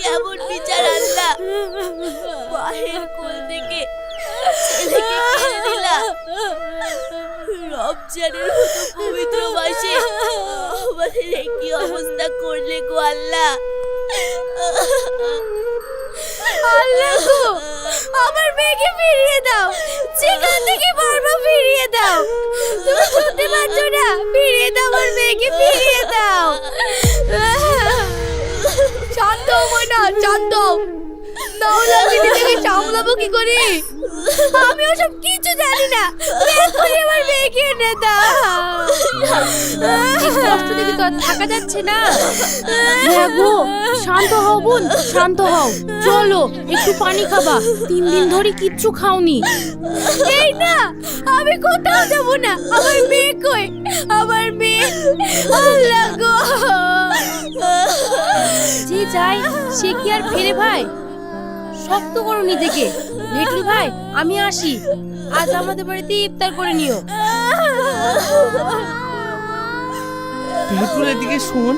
কেমন বিচার আল্লাহ মায়ের কোল থেকে রমজানের পবিত্র মাসে আমাদের কি অবস্থা করলে গো আল্লাহ। আমার মেয়েকে ফিরিয়ে দাও। যেখান থেকে পারব ফিরিয়ে দাও। তুমি শুনতে পাচ্ছ না, ফিরিয়ে দাও আমার মেয়েকে, ফিরিয়ে দাও। শান্ত হও ময়না শান্ত নাহলে আমি নিজেকে সামলাবো কি করে? আমি ওসব কিছু জানি না। আমার মেয়েকে এনে দাও। কষ্ট দেখে তো আর থাকা যাচ্ছে না। হ্যাঁ গো শান্ত হও বোন শান্ত হও। চলো একটু পানি খাবা। তিন দিন ধরে কিচ্ছু খাওনি। এই না আমি কোথাও যাব না। আমার মেয়ে কই? আমার মেয়ে? আল্লাহ গো। যে যায় সে কি আর ফেরে ভাই? শক্ত করো নিজেকে। ভেটুল ভাই আমি আসি। আজ আমাদের বাড়িতে ইফতার করে নিও। ভেটুলের দিকে শোন।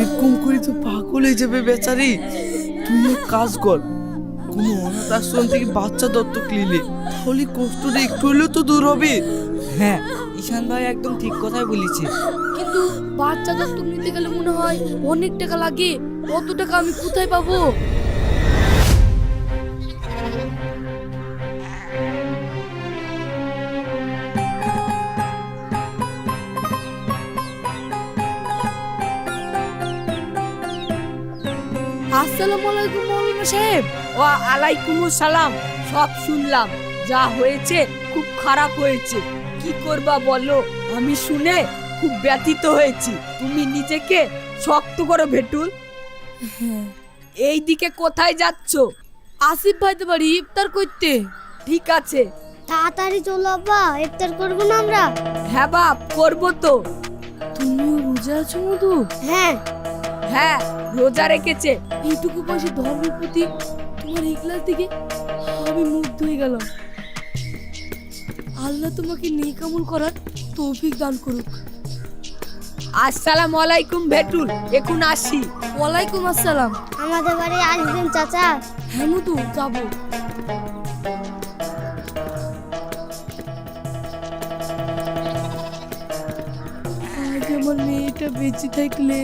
এরকম করে তো পাগল হয়ে যাবে বেচারি। তুই এক কাজ কর কোনো অনাথ আশ্রম থেকে বাচ্চা দত্তক নিলে তাহলে কষ্টটা একটু হলেও তো দূর হবে। হ্যাঁ ঈশান ভাই একদম ঠিক কথাই বলেছে। কিন্তু বাচ্চা দত্তক নিতে গেলে মনে হয় অনেক টাকা লাগে। অত টাকা আমি কোথায় পাবো? আসসালামু আলাইকুম মৌলানা সাহেব। ও আলাইকুম সালাম। সব শুনলাম। যা হয়েছে খুব খারাপ হয়েছে। কি করবা বলো? আমি শুনে খুব ব্যথিত হয়েছি। তুমি নিজেকে শক্ত করো ভেটুল। এই দিকে কোথায় যাচ্ছ? আসিফ ভাইতে বাড়ি ইফতার করতে। ঠিক আছে। তাড়াতাড়ি চলো আব্বা ইফতার করব না আমরা। হ্যাঁ বাপ করব তো। তুমিও রোজা আছো মধু? হ্যাঁ। হ্যাঁ রোজা রেখেছে। এইটুকু বয়সে ধর্মের প্রতি তোমার ইখলাস দিকে আমি মুগ্ধ হয়ে গেলাম। আল্লাহ তোমাকে নেকামল করার তৌফিক দান করুক। আসসালামু আলাইকুম ভেটুল এখন আসি। ওয়ালাইকুম আসসালাম। আমাদের বাড়ি আসবেন চাচা? হ্যাঁ মধু যাব। আমার মেয়েটা বেঁচে থাকলে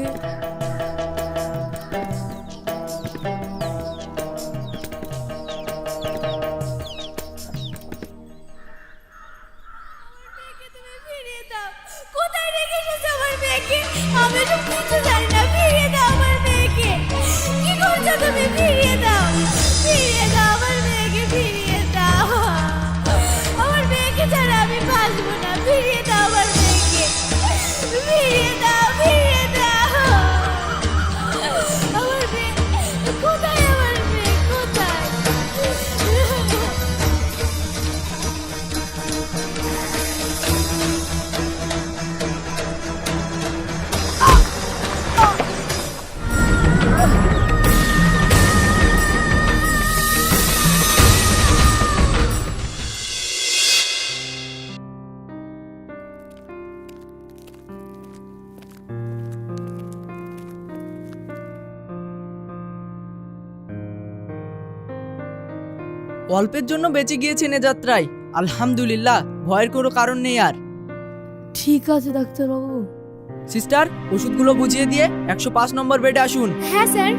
অল্পের জন্য বেঁচে গিয়েছেন এ যাত্রায়। আলহামদুলিল্লাহ ভয়ের কোনো কারণ নেই আর। ঠিক আছে ডাক্তারবাবু। সিস্টার ওষুধগুলো বুঝিয়ে দিয়ে একশো পাঁচ নম্বর বেডে আসুন। হ্যাঁ স্যার।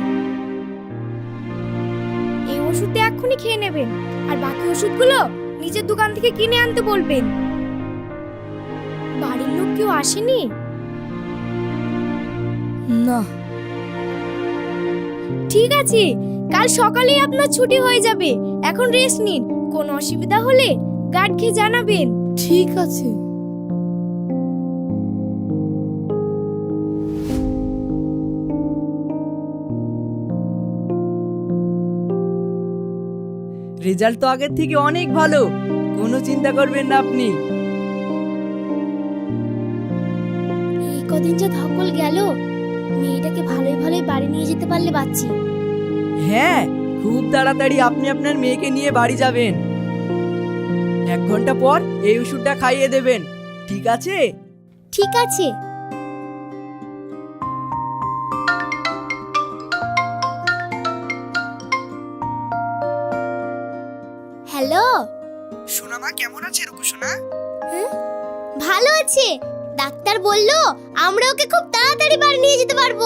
এই ওষুধটা এক্ষুনি খেয়ে নেবেন। আর বাকি ওষুধগুলো নিজের দোকান থেকে কিনে আনতে বলবেন। বাড়ির লোক কেউ আসেনি? না। ঠিক আছে কাল সকালেই আপনার ছুটি হয়ে যাবে। এখন রেস্ট নিন। কোনো অসুবিধা হলে গার্ডকে জানাবেন। ঠিক আছে। রেজাল্ট তো আগের থেকে অনেক ভালো। কোনো চিন্তা করবেন না আপনি। কদিন যে ধকল গেল মেয়েটাকে ভালোই ভালোই বাড়ি নিয়ে যেতে পারলে বাচ্চি। হ্যাঁ খুব তাড়াতাড়ি আপনি আপনার মেয়েকে নিয়ে বাড়ি যাবেন। এক ঘণ্টা পর এই ওষুধটা খাইয়ে দেবেন। ঠিক আছে? ঠিক আছে। হ্যালো? সোনা মা কেমন আছে রুকু সোনা ভালো আছে। ডাক্তার বলল আমরা ওকে খুব তাড়াতাড়ি বাড়ি নিয়ে যেতে পারব।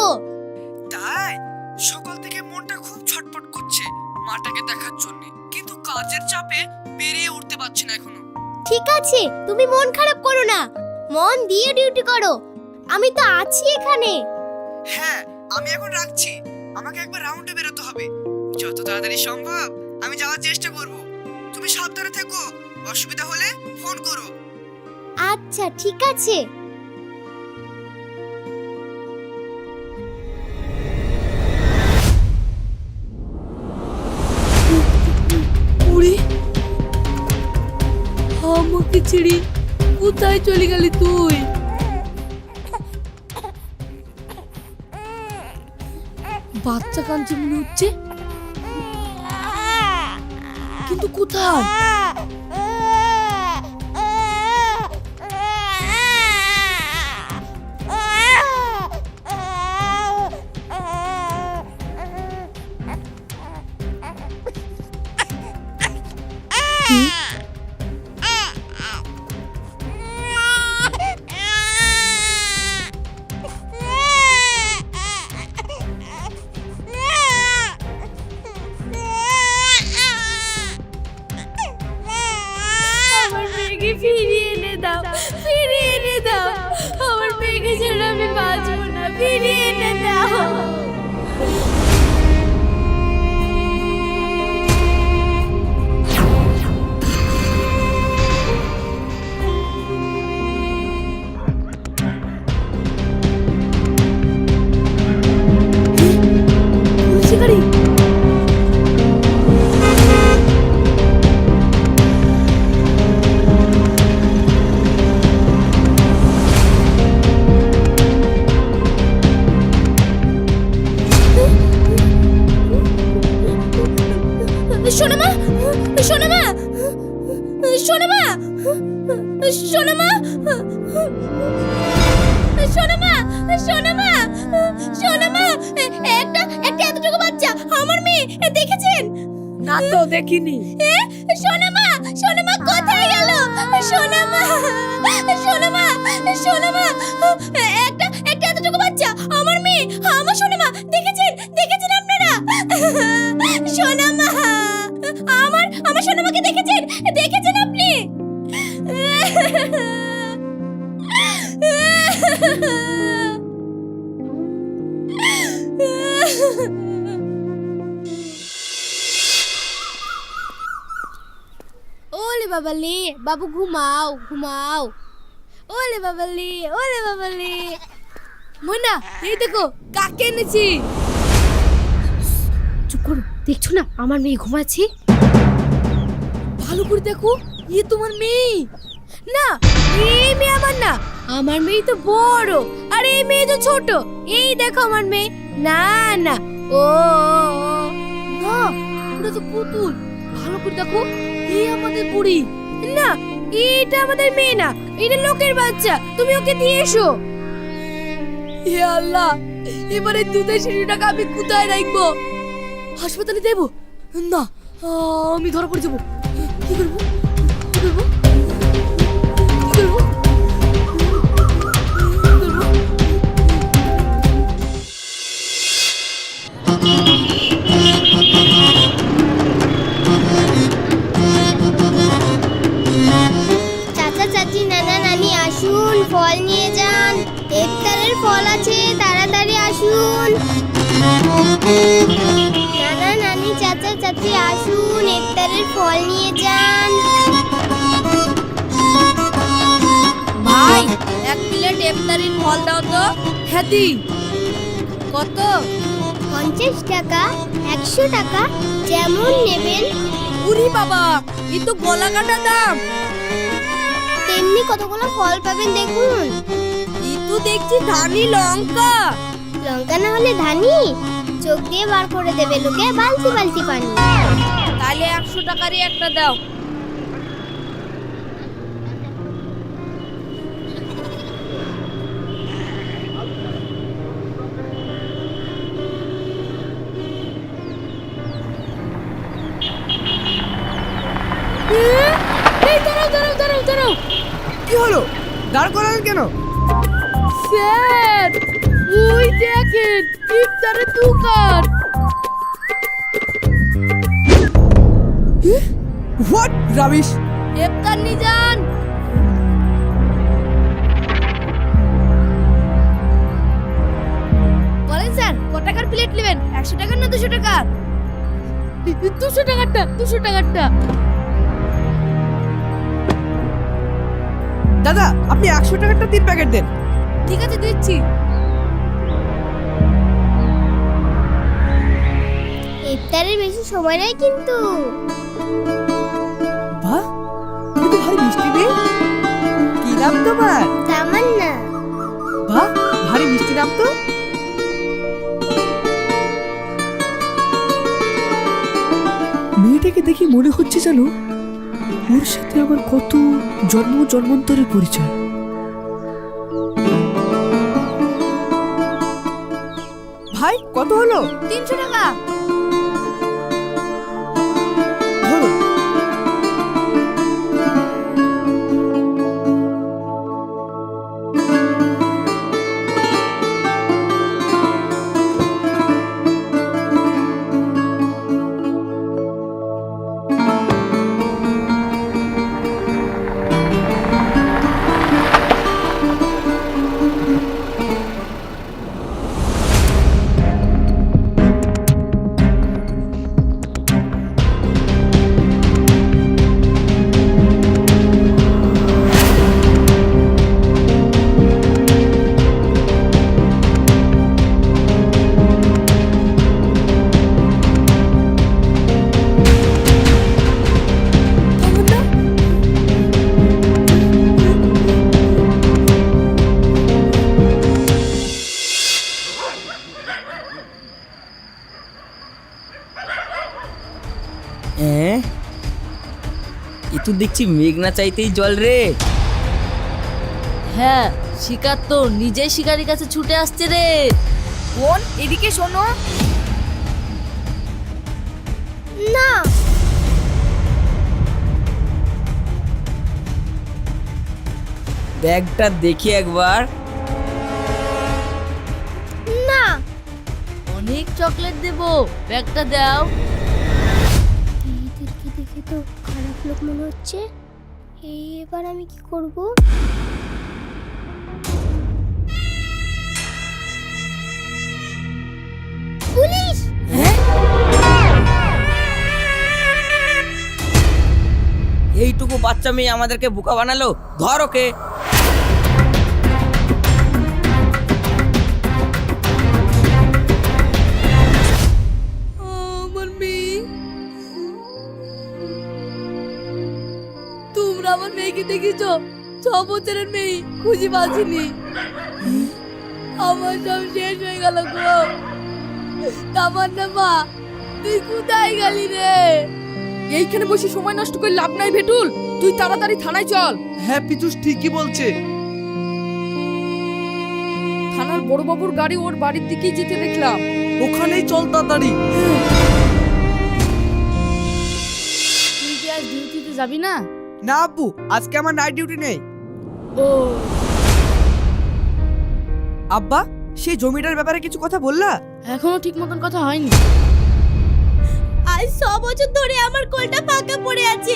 চাপে বেরিয়ে উঠতে পারছি না এখনও। ঠিক আছে তুমি মন খারাপ করো না। মন দিয়ে ডিউটি করো। আমি তো আছি এখানে। হ্যাঁ আমি এখন রাখছি। আমাকে একবার রাউন্ডে বেরোতে হবে। যত তাড়াতাড়ি সম্ভব আমি যাওয়ার চেষ্টা করব। তুমি সাবধানে থেকো। অসুবিধা হলে ফোন করো। আচ্ছা ঠিক আছে। কোথায় চলে গেলি তুই? বাচ্চা কাঞ্চি মনে হচ্ছে। কিন্তু কোথায়? শোনো মা। শোনো মা শোনো মা শোনো মা। একটা একটা এতটুকু বাচ্চা আমার মেয়ে দেখেছেন? না তো দেখিনি। শোনো মা শোনো মা কোথায় গেল? শোনো মা শোনো মা শোনো মা। একটা একটা এতটুকু বাচ্চা আমার মেয়ে। আমার শোনো মা দেখেছেন? দেখেছেন আপনারা? শোনো মা আমার আমার শোনো মাকে দেখেছেন? ওলে বাবালে, বাবু ঘুমাও ঘুমাও। ওলে বাবালে ওলে বাবালে। মনা এই দেখো, কাকে এনেছি? চুপ করো, দেখছ না আমার মেয়ে ঘুমাচ্ছে? ভালো করে দেখো ইয়ে তোমার মেয়ে। না, এই মেয়ে আমার না। আমার মেয়ে তো বড়, আর এই মেয়ে তো ছোট। এই দেখো আমার মেয়ে। না না। ও না, ওটা তো পুতুল। ভালো করে দেখো। এই আমাদের বুড়ি। না, এটা আমাদের মেয়ে না। এটা লোকের বাচ্চা। তুমি ওকে দিয়ে এসো। হে আল্লাহ, এবারে দুধের শিশুটাকে আমি কোথায় রাখব? হাসপাতালে দেবো না আমি ধরা পড়ে যাব। কি করব? কি করব? কি করব? ফল নিয়ে যান। ইফতারের ফল আছে তাড়াতাড়ি আসুন। নানা নানি চাচা চাচি আসুন ইফতারের ফল নিয়ে যান। ভাই এক প্লেট ইফতারির ফল দাও তো। হ্যাদি কত? পঞ্চাশ টাকা একশো টাকা যেমন নেবেন। উরি বাবা এ তো গলা কাটা দাম। তেমনি কতগুলো ফল পাবেন দেখুন। কিন্তু দেখছি ধানি লঙ্কা। লঙ্কা না হলে ধানি? চোখ দিয়ে বার করে দেবে লোকে বালতি বালতি পানি। তাহলে একশো টাকারই একটা দাও। কি হলো? দাঁড় করালেন কেন? স্যার ওই দেখেন ইফতারের দোকান। হোয়াট? রাবিশ। ইফতার নিয়ে যান। বলেন স্যার কত টাকার প্লেট নেবেন? একশো টাকার না দুশো টাকার? দুশো টাকারটা দুশো টাকারটা। দাদা আপনি একশো টাকারটা তিন প্যাকেট দেন। ঠিক আছে দিচ্ছি। ইফতারের বেশি সময় নাই কিন্তু। বাহ তুমি তো ভারী মিষ্টি মেয়ে কি নাম তোমার? তামান্না। বাহ ভারী মিষ্টি নাম তো। মেয়েটাকে দেখি মনে হচ্ছে যেন ওর সাথে আমার কত জন্ম জন্মান্তরের পরিচয়? ভাই কত হলো? তিনশো টাকা। হ্যাঁ? এ তো দেখছি মেঘনা চাইতেই জল রে। হ্যাঁ শিকার তো নিজেই শিকারির কাছে ছুটে আসছে রে। বোন এদিকে শোনো। না। ব্যাগটা দেখি একবার। না। অনেক চকলেট দেবো। ব্যাগটা দাও। হচ্ছে। এবার আমি কি করব? পুলিশ! এইটুকু বাচ্চা মেয়ে আমাদেরকে বোকা বানালো? ধর ওকে। দেখেছ ছ বছরের মেয়ে খুঁজে পাচ্ছিনি। আমার সব শেষ হয়ে গেল গো। তামার না মা তুই কোথায় গেলি রে? এইখানে বসে সময় নষ্ট করে লাভ নাই ভেটুল। তুই তাড়াতাড়ি থানায় চল। হ্যাঁ পিতুষ ঠিকই বলছে। থানার বড়বাবুর গাড়ি ওর বাড়ির দিকেই যেতে দেখলাম। ওখানেই চল তাড়াতাড়ি। তুই কি আজ ডিউটিতে যাবি না? না আব্বু আজকে আমার নাইট ডিউটি নেই। ও। আব্বা সেই জমিটার ব্যাপারে কিছু কথা বললা? এখনও ঠিক মতন কথা হয়নি। আজ ছ বছর ধরে আমার কোলটা ফাঁকা পড়ে আছে।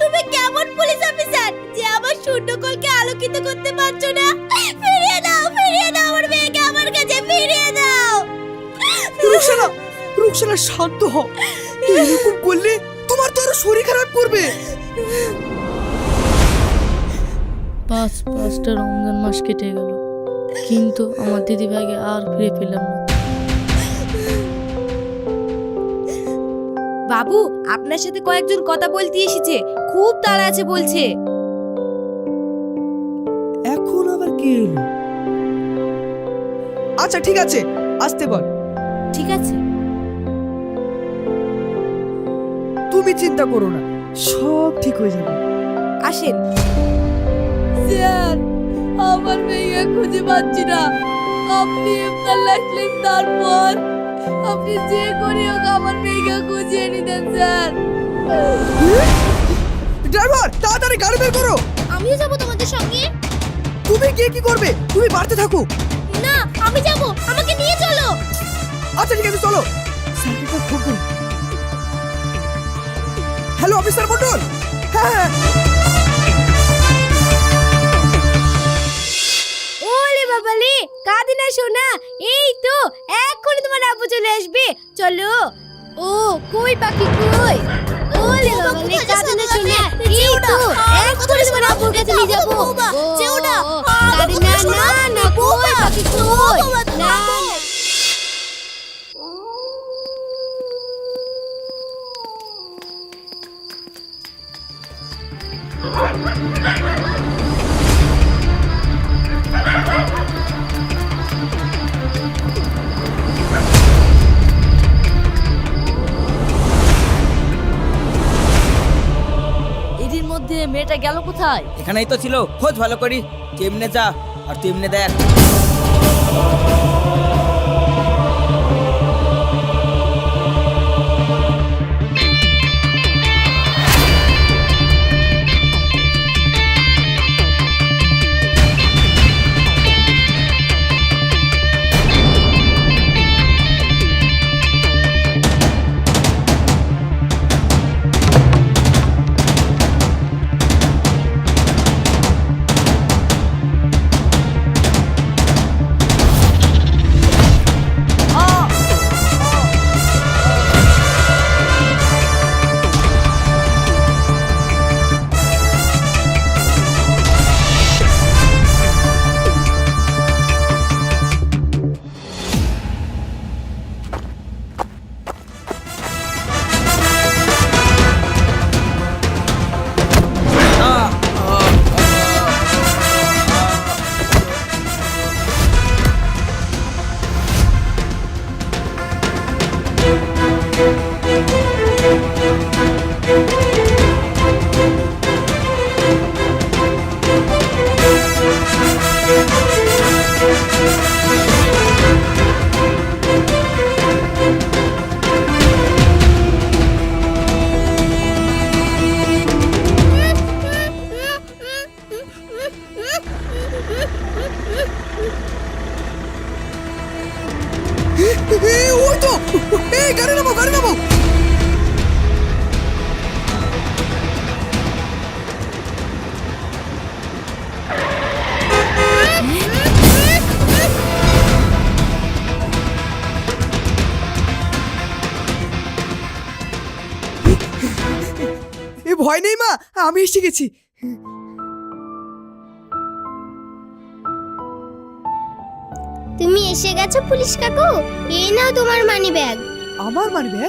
তুমি কেমন পুলিশ অফিসার যে আমার শূন্য কোলকে আলোকিত করতে পারছ না? ফিরিয়ে দাও ফিরিয়ে দাও আমার মেয়েকে আমার কাছে ফিরিয়ে দাও। রুকসানা রুকসানা শান্ত হও। এরকম করলে তোমার তো আরও শরীর খারাপ করবে। পাঁচ পাঁচটা রমজান মাস কেটে গেল। কিন্তু আমার দিদি ভাইকে আর ফিরে পেলাম না। বাবু আপনার সাথে কয়েকজন কথা বলতে এসেছে। খুব তাড়া আছে বলছে। এখন আবার কি এলো? আচ্ছা ঠিক আছে। আসতে বল। ঠিক আছে। তুমি চিন্তা করো না। সব ঠিক হয়ে যাবে। আসেন। স্যার আমার মেয়ে খুঁজে পাচ্ছি না। আপনি ইফতার লাগলেন তারপর আপনি যে করে হোক আমার মেয়েকে খুঁজে নিতেন স্যার। ড্রাইভার তাড়াতাড়ি গাড়ি বের করো। আমিও যাব তোমাদের সঙ্গে। তুমি গিয়ে কি করবে? তুমি বাড়তে থাকো। না আমি যাব। আমাকে নিয়ে চলো। আচ্ছা ঠিক আছে চলো। হ্যালো অফিসার মন্ডল হ্যাঁ হ্যাঁ। বাবালে কাঁদি না শোনা এই তো এক্ষুনি তোমার আব্বু চলে আসবে। চলো। ও কই পাখি কই? ওলে বাবালে কাঁদি না শোনা এই তো এক্ষুনি তোমার আব্বুর কাছে নিয়ে যাব। চেউডা কাঁদি না না না কই পাখি কই? না না মেয়েটা গেল কোথায়? এখানেই তো ছিল। খোঁজ ভালো করি। কেমনে যা আর তেমনে দেখ। গেছি তুমি এসে গেছো পুলিশ কাকু? এই নাও তোমার মানি ব্যাগ আমার মানবে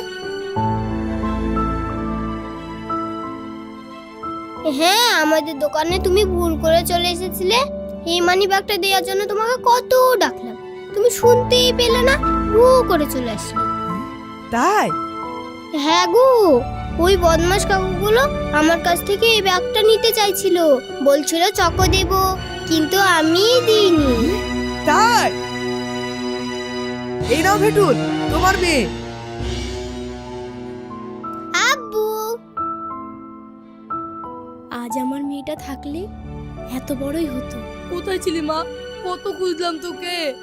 হ্যাঁ আমাদের দোকানে তুমি ভুল করে চলে এসেছিলে। এই মানি ব্যাগটা দেওয়ার জন্য তোমাকে কত ডাকলাম। তুমি শুনতেই পেলে না ভু করে চলে আসলে। তাই? হ্যাঁ গো। ওই বদমাস কাকুগুলো আমার কাছ থেকে এই ব্যাগটা নিতে চাইছিল। বলছিল চকো দেব কিন্তু আমি দিইনি। তাই? এই নাও ভেটুল তোমার মেয়ে। আব্বু। আজ আমার মেয়েটা থাকলে এত বড়ই হতো। কোথায় ছিলি মা? কত খুঁজলাম তোকে।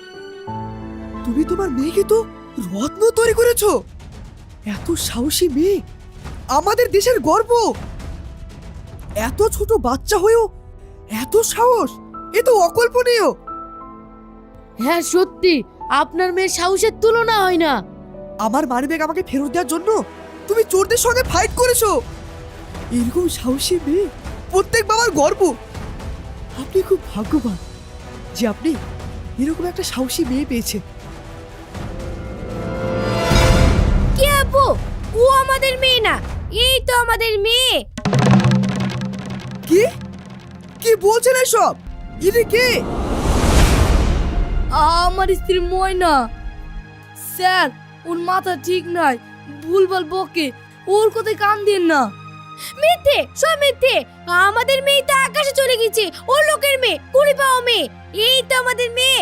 তুমি তোমার মেয়েকে তো রত্ন তৈরি করেছ। এত সাহসী মেয়ে আমাদের দেশের গর্ব। এত ছোট বাচ্চা হয়েও এত সাহস এ তো অকল্পনীয়। হ্যাঁ সত্যি আপনার মেয়ের সাহসের তুলনা হয় না। আমার মানিব্যাগ আমাকে ফেরত দেওয়ার জন্য তুমি চোরদের সঙ্গে ফাইট করেছ। এরকম সাহসী মেয়ে প্রত্যেক বাবার গর্ব। আপনি খুব ভাগ্যবান যে আপনি এরকম একটা সাহসী মেয়ে পেয়েছেন। কি আব্বু ও আমাদের মেয়ে না। এই তো আমাদের মেয়ে। কি? কি বলছেন এসব? ইনি কে? আমার স্ত্রী ময়না। স্যার ওর মাথা ঠিক নাই। ভুলভাল বকে। ওর কোথায় কান দিন না। মিথ্যে সব মিথ্যে। আমাদের মেয়ে তো আকাশে চলে গেছে। ও লোকের মেয়ে কুড়ি পাওয়া মেয়ে। এই তো আমাদের মেয়ে।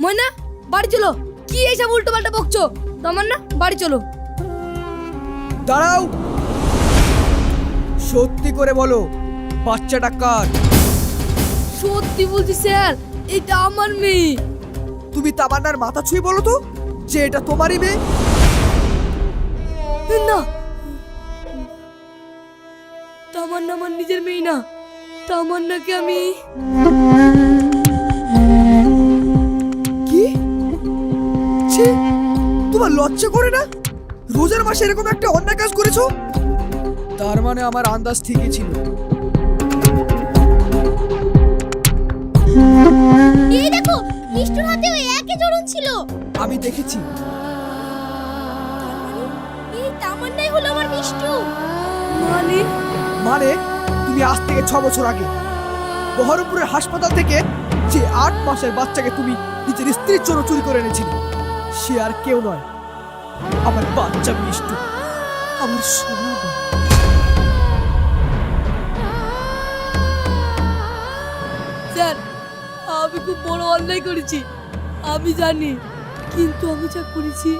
ময়না বাড়ি চলো। কি এইসব উল্টো পাল্টা বকছো? তোমার না বাড়ি চলো। দাঁড়াও। সত্যি করে বলো বাচ্চাটা কার? সত্যি বলছি স্যার এটা আমার মেয়ে। তুমি তামান্নার মাথা ছুঁয়ে বলো তো যে এটা তোমারই মেয়ে। না। তামান্না আমার নিজের মেয়ে না। তামান্নাকে আমি ছি তোমার লজ্জা করে না? রোজার মাসে এরকম একটা অন্যায় কাজ করেছ? তার মানে আমার আন্দাজ ঠিকই ছিল। এই দেখো মিষ্টুর হাতে ওই একই জড়ন ছিল। আমি দেখেছি। এই তামান্নাই হলো আমার মিষ্টু মানে? মানে তুমি আজ থেকে ছ বছর আগে বহরমপুরের হাসপাতাল থেকে যে আট মাসের বাচ্চাকে তুমি নিজের স্ত্রীর জন্য চুরি করে এনেছিলে সে আর কেউ নয়। আমার বাচ্চা মিষ্টু আমার সোনা। স্যার আমি খুব বড় অন্যায় করেছি আমি জানি কিন্তু আমি যা করেছি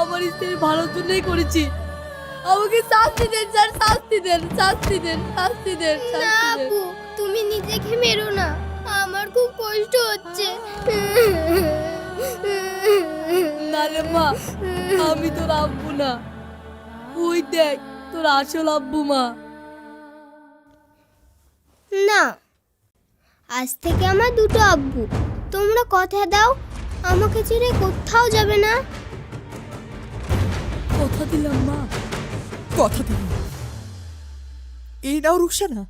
আমার স্ত্রীর ভালোর জন্যই করেছি। আমাকে শাস্তি দেন স্যার শাস্তি দেন শাস্তি দেন শাস্তি দেন না আপু তুমি নিজেকে মেরো না আমার খুব কষ্ট হচ্ছে। না রে মা আমি তোর আব্বু না। ওই দেখ তোর আসল আব্বু মা। না আজ থেকে আমার দুটো আব্বু। তোমরা কথা দাও আমাকে ছেড়ে কোথাও যাবে না। কথা দিলাম মা। কথা দিন এই নাও রুকসানা।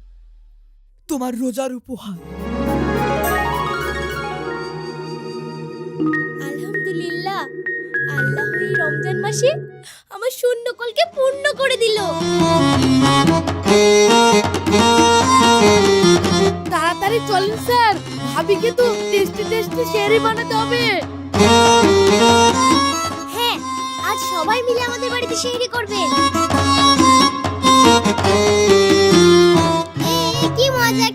তোমার রোজার উপহার। আল্লাহ এই রমজান মাসে আমার শূন্য কলকে পূর্ণ করে দিল। তাড়াতাড়ি চলেন স্যার, ভাবিকে তো টেস্টি টেস্টি শেয়ারি বানাতে হবে। হ্যাঁ আজ সবাই মিলে আমাদের বাড়িতে শেয়ারি করবে। কি মজা